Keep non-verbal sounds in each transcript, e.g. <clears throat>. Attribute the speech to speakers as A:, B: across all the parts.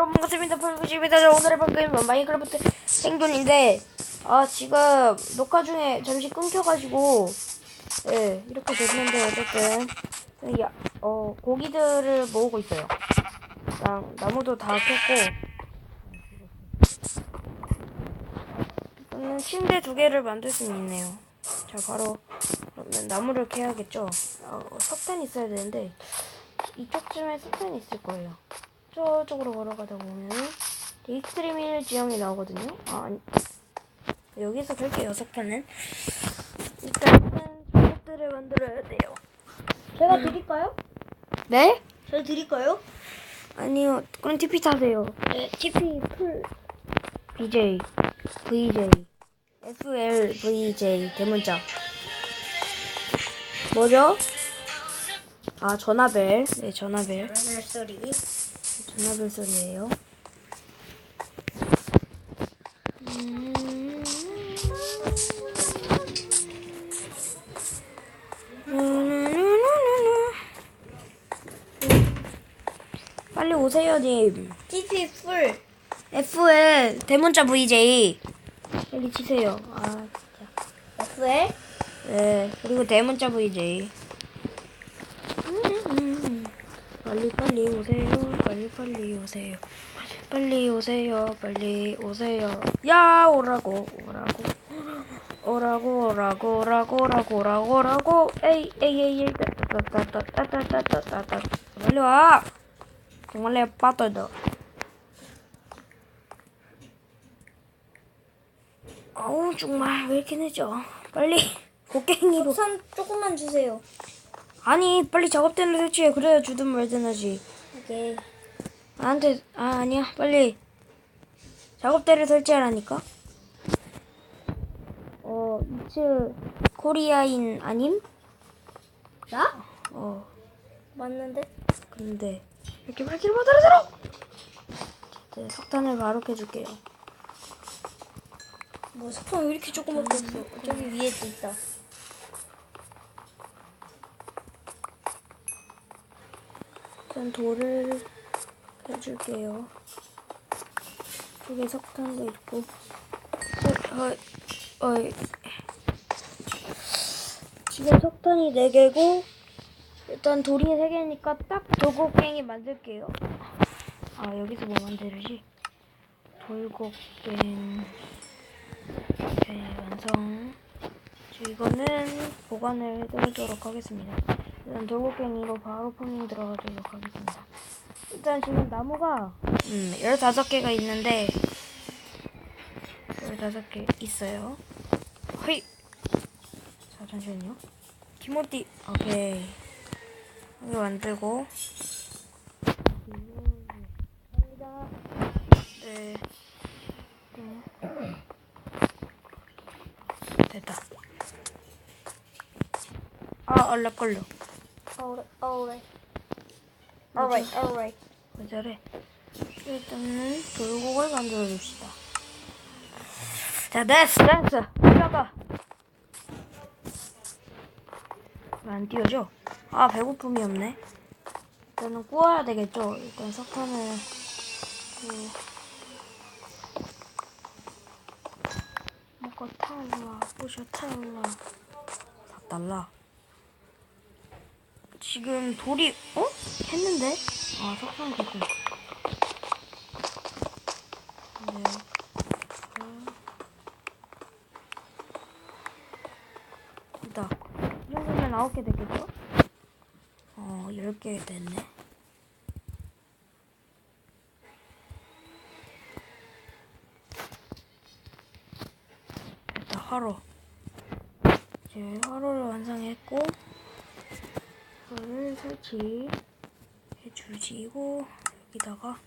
A: 여러분 반갑습니다. 풀부십니다. 오늘의 방금은 마인크래프트 생존인데 아 지금 녹화 중에 잠시 끊겨가지고 예 이렇게 됐는데 어쨌든 이, 어 고기들을 모으고 있어요. 그냥 나무도 다 켰고 저는 침대 두 개를 만들 수 있네요. 자 바로 그러면 나무를 캐야겠죠. 어, 석탄 있어야 되는데 이쪽쯤에 석탄이 있을 거예요. 저쪽으로 걸어가다 보면은 익스트림 힐 지형이 나오거든요. 아, 아니. 여기서 켤게요, 여섯 판은. 일단은 저것들을 만들어야 돼요.
B: 제가 드릴까요?
A: 네?
B: 제가 드릴까요?
A: 아니요, 그럼 TP 타세요.
B: 네, TP 풀.
A: BJ, VJ, FL, VJ, 대문자. 뭐죠? 아, 전화벨. 네, 전화벨.
B: 소리.
A: 전화벨 소리예요. 음. 빨리 오세요, 님.
B: TP 풀.
A: FL 대문자 VJ. 빨리 치세요. 아, 진짜.
B: FL.
A: 네, 그리고 대문자 VJ. 음, 빨리 오세요. 빨리 빨리 오세요. 빨리 오세요. 빨리 오세요. 야 오라고 오라고 오라고 오라고 오라고 오라고 오라고 오라고 에이 에이 에이 따따따따따따따따따 빨리 와. 정말 내 빠져도. 어우 정말 왜 이렇게 늦어? 빨리 곡괭이로.
B: 우선 조금만 주세요.
A: 아니 빨리 작업대를 설치해 그래야 주든 말든 하지
B: 오케이.
A: 나한테 아 아니야 빨리 작업대를 설치하라니까 어 이츠 코리아인 아님?
B: 나?
A: 어
B: 맞는데?
A: 근데 이렇게 말귀를 못 알아들어 네, 석탄을 바로 캐줄게요
B: 뭐 스폰 왜 이렇게 조그맣게 없어? 저기 위에도 있다.
A: 일단 돌을 해줄게요. 여기 석탄도 있고. 어, 어, 어, 지금 석탄이 4개고 일단 돌이 3개니까 딱 돌곡갱이 만들게요. 아 여기서 뭐 만들지? 돌곡갱 오케이 완성. 저 이거는 보관을 해두도록 하겠습니다 일단 돌곡갱이로 바로 포밍 들어가도록 하겠습니다. 일단 지금 나무가 음 15개가 있는데 15개 있어요. 허이! 자 잠시만요. 티모티 오케이. 여기 만들고. 네. 음. 됐다. 아 얼른 걸려
B: Alright, alright. Alright, alright.
A: 왜 저래? 일단은 돌곡을 만들어 줍시다. 자, 됐어, 됐어. 왜안 띄워져? 아, 배고픔이 없네. 일단은 구워야 되겠죠? 일단 석탄을 구... 먹고 탈라, 부셔 탈라. 4달러. 지금 돌이 어? 했는데? 아 석탄 됐고 네. 어. 됐다 이 정도면 9개 되겠죠? 어 10개 됐네 됐다 화로 이제 화로를 완성했고 이거를 설치해 주시고 여기다가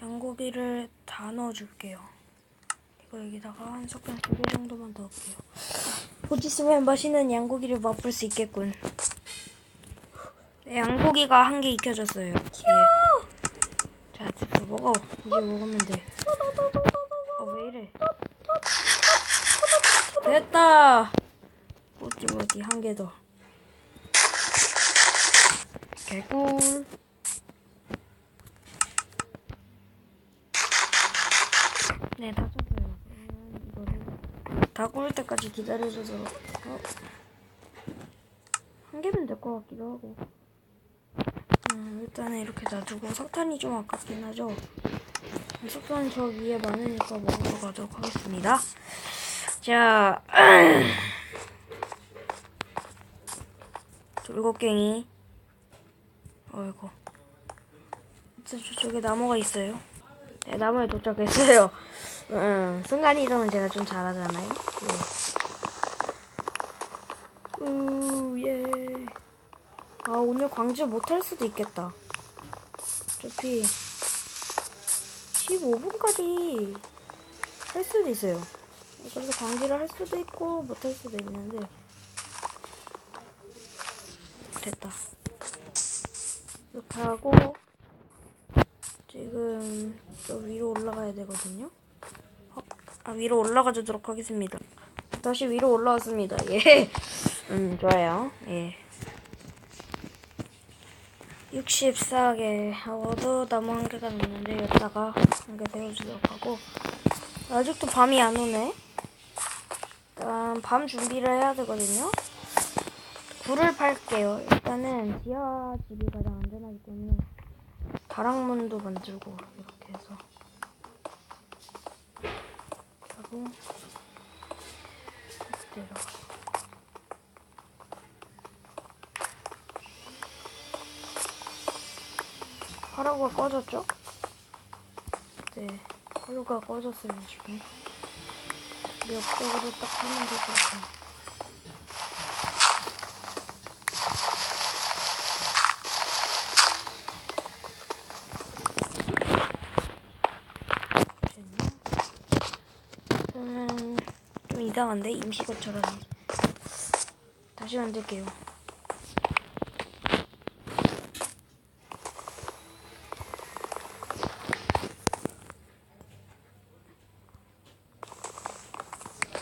A: 양고기를 다 넣어줄게요. 이거 여기다가 한 숟갈 두개 정도만 넣을게요. 곧 있으면 맛있는 양고기를 맛볼 수 있겠군. 네, 양고기가 한 개 익혀졌어요. 예. 자, 이제 먹어. 이제 먹으면 돼. 어, 왜 이래? 됐다. 어디 어디 한 개 더. 개꿀. 네, 다. 그러면 이거를 다 구울 때까지 기다려줘서 어, 한 개면 될 것 같기도 하고. 음, 일단은 이렇게 놔두고 석탄이 좀 아깝긴 하죠. 석탄 저 위에 많으니까 먹으러 가도록 하겠습니다. 자, <clears throat> 돌고갱이. 어이구. 저- 저쪽에 나무가 있어요. 네, 나무에 도착했어요. <laughs> 음, 순간 이동은 제가 좀 잘하잖아요. 예. 우, 예. 아, 오늘 광주 못 할 수도 있겠다. 어차피 15분까지 할 수도 있어요. 그래서 광주를 할 수도 있고 못 할 수도 있는데 됐다. 이렇게 하고 지금 저 위로 올라가야 되거든요. 어, 아 위로 올라가 주도록 하겠습니다. 다시 위로 올라왔습니다. 예. <laughs> 음 좋아요. 예. 64개 하고도 나무 한 개가 남는데 여기다가 한개 세워주도록 하고 아직도 밤이 안 오네. 일단 밤 준비를 해야 되거든요. 불을 팔게요. 일단은 지하 집이 가장 하기 때문에 다락문도 만들고 이렇게 해서 하고 이대로 화로가 꺼졌죠? 네, 화로가 꺼졌어요 지금. 옆쪽으로 딱 하면 될것 같아요. 저는 좀 이상한데 임시거처럼 다시 만들게요.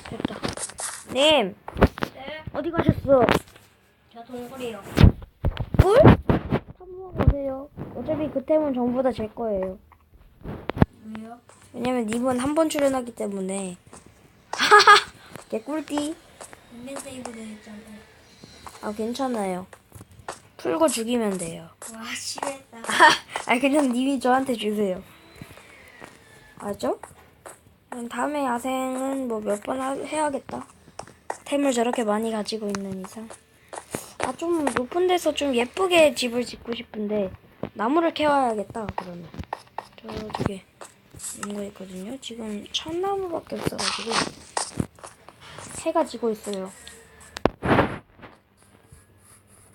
A: 됐다. 님
B: 네.
A: 어디 가셨어?
B: 저 동굴이요.
A: 꿀? 탐구하고 오세요. 어차피 그 템은 전부 다 제 거예요.
B: 왜요?
A: 왜냐면 님은 한 번 출연하기 때문에. 하하! <laughs> 개꿀띠.
B: 인벤 세이브 되었잖아요.
A: 아, 괜찮아요. 풀고 죽이면 돼요.
B: 와, 싫었다. <laughs>
A: 아, 그냥 님이 저한테 주세요. 알죠? 그럼 다음에 야생은 뭐 몇 번 해야겠다. 템을 저렇게 많이 가지고 있는 이상. 아, 좀 높은 데서 좀 예쁘게 집을 짓고 싶은데, 나무를 캐와야겠다, 그러면. 저쪽에 있는 거 있거든요. 지금 참나무밖에 없어가지고, 해가 지고 있어요.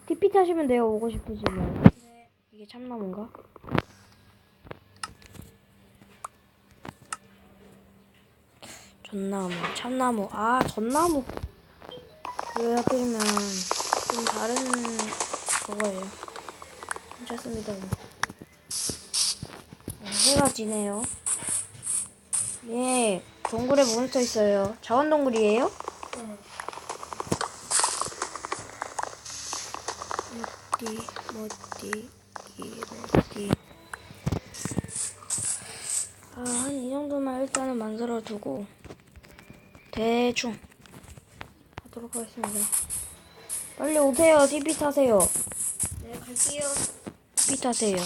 A: TP 타시면 돼요, 오고 싶으시면.
B: 네.
A: 이게 참나무인가? 전나무, 참나무. 아, 전나무. 왜 하필이면 좀 다른 그거예요. 괜찮습니다. 네, 해가 지네요. 예, 동굴에 몬스터 있어요. 자원 동굴이에요?
B: 네.
A: 어디, 어디, 어디. 아, 한 이 정도만 일단은 만들어 두고 대충 하도록 하겠습니다. 빨리 오세요. TP 타세요.
B: 네, 갈게요.
A: TP 타세요.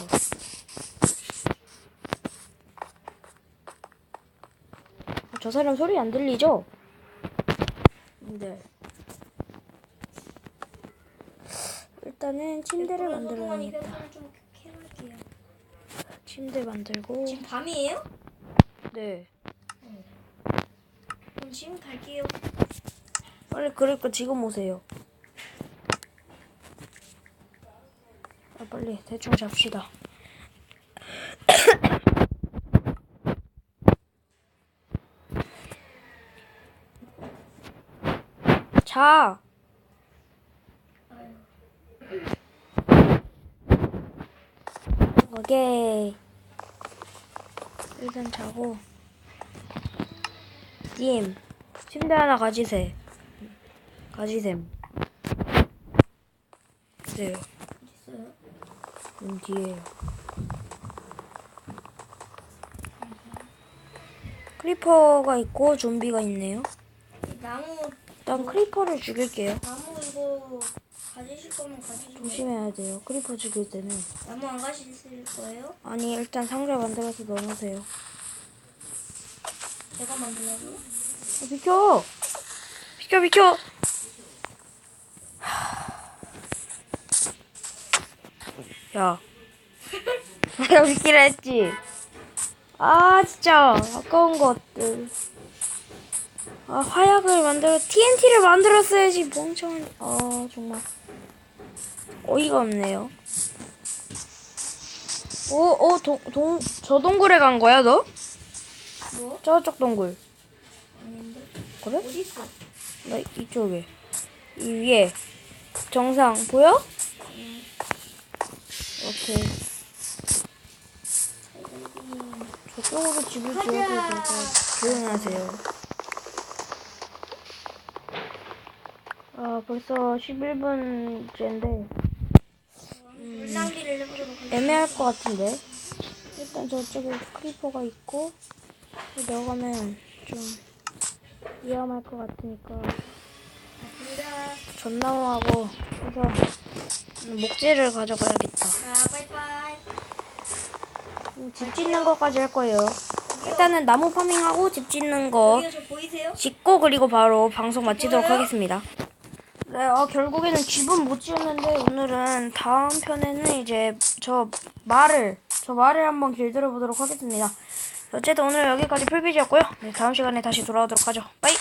A: 아, 저 사람 소리 안 들리죠? 네. 일단은 침대를 만들어야겠다.
B: 좀 캐볼게요.
A: 침대 만들고.
B: 지금 밤이에요?
A: 네.
B: 그럼 지금 갈게요.
A: 빨리 그럴 거 지금 오세요. 아, 빨리 대충 잡시다. 자. 오케이. 일단 자고. 님, 침대 하나 가지세. 가지셈. 네,
B: 있어요?
A: 음, 뒤에요. 크리퍼가 있고 좀비가 있네요.
B: 나무
A: 일단 크리퍼를 죽일게요.
B: 나무 이거 가지실 거면 가지시고
A: 조심해야 돼요. 크리퍼 죽일 때는.
B: 나무 안 가지실 거예요?
A: 아니 일단 상자 만들어서 넣어놓으세요.
B: 제가 만들라고요?
A: 어, 비켜! 비켜 비켜! 야. <laughs> 내가 비키라 했지. 아 진짜 아까운 것들. 아 화약을 만들어 TNT를 만들었어야지 멍청한. 아 정말 어이가 없네요. 오오동동저 동굴에 간 거야 너?
B: 뭐?
A: 저쪽 동굴.
B: 아닌데?
A: 그래?
B: 어디 있어?
A: 나 이쪽에 이 위에 정상 보여? 오케이 저쪽으로 집을 지어도 되고 조용히 하세요 아 벌써 11분째인데
B: 물 낭비를 해보도록 하겠습니다.
A: 애매할 것 같은데 일단 저쪽에 크리퍼가 있고 내려가면 좀 위험할 것 같으니까
B: 갑니다.
A: 전나무하고 해서 목재를 가져가야겠다.
B: 자, 바이바이.
A: 음, 집 짓는 것까지 할 거예요. 일단은 나무 파밍하고 집 짓는 거
B: 여기가 저 보이세요?
A: 짓고 그리고 바로 방송 마치도록 하겠습니다. 네, 어, 결국에는 집은 못 지었는데 오늘은 다음 편에는 이제 저 말을 저 말을 한번 길들여 보도록 하겠습니다. 어쨌든 오늘 여기까지 풀비지였고요. 네, 다음 시간에 다시 돌아오도록 하죠. 빠이.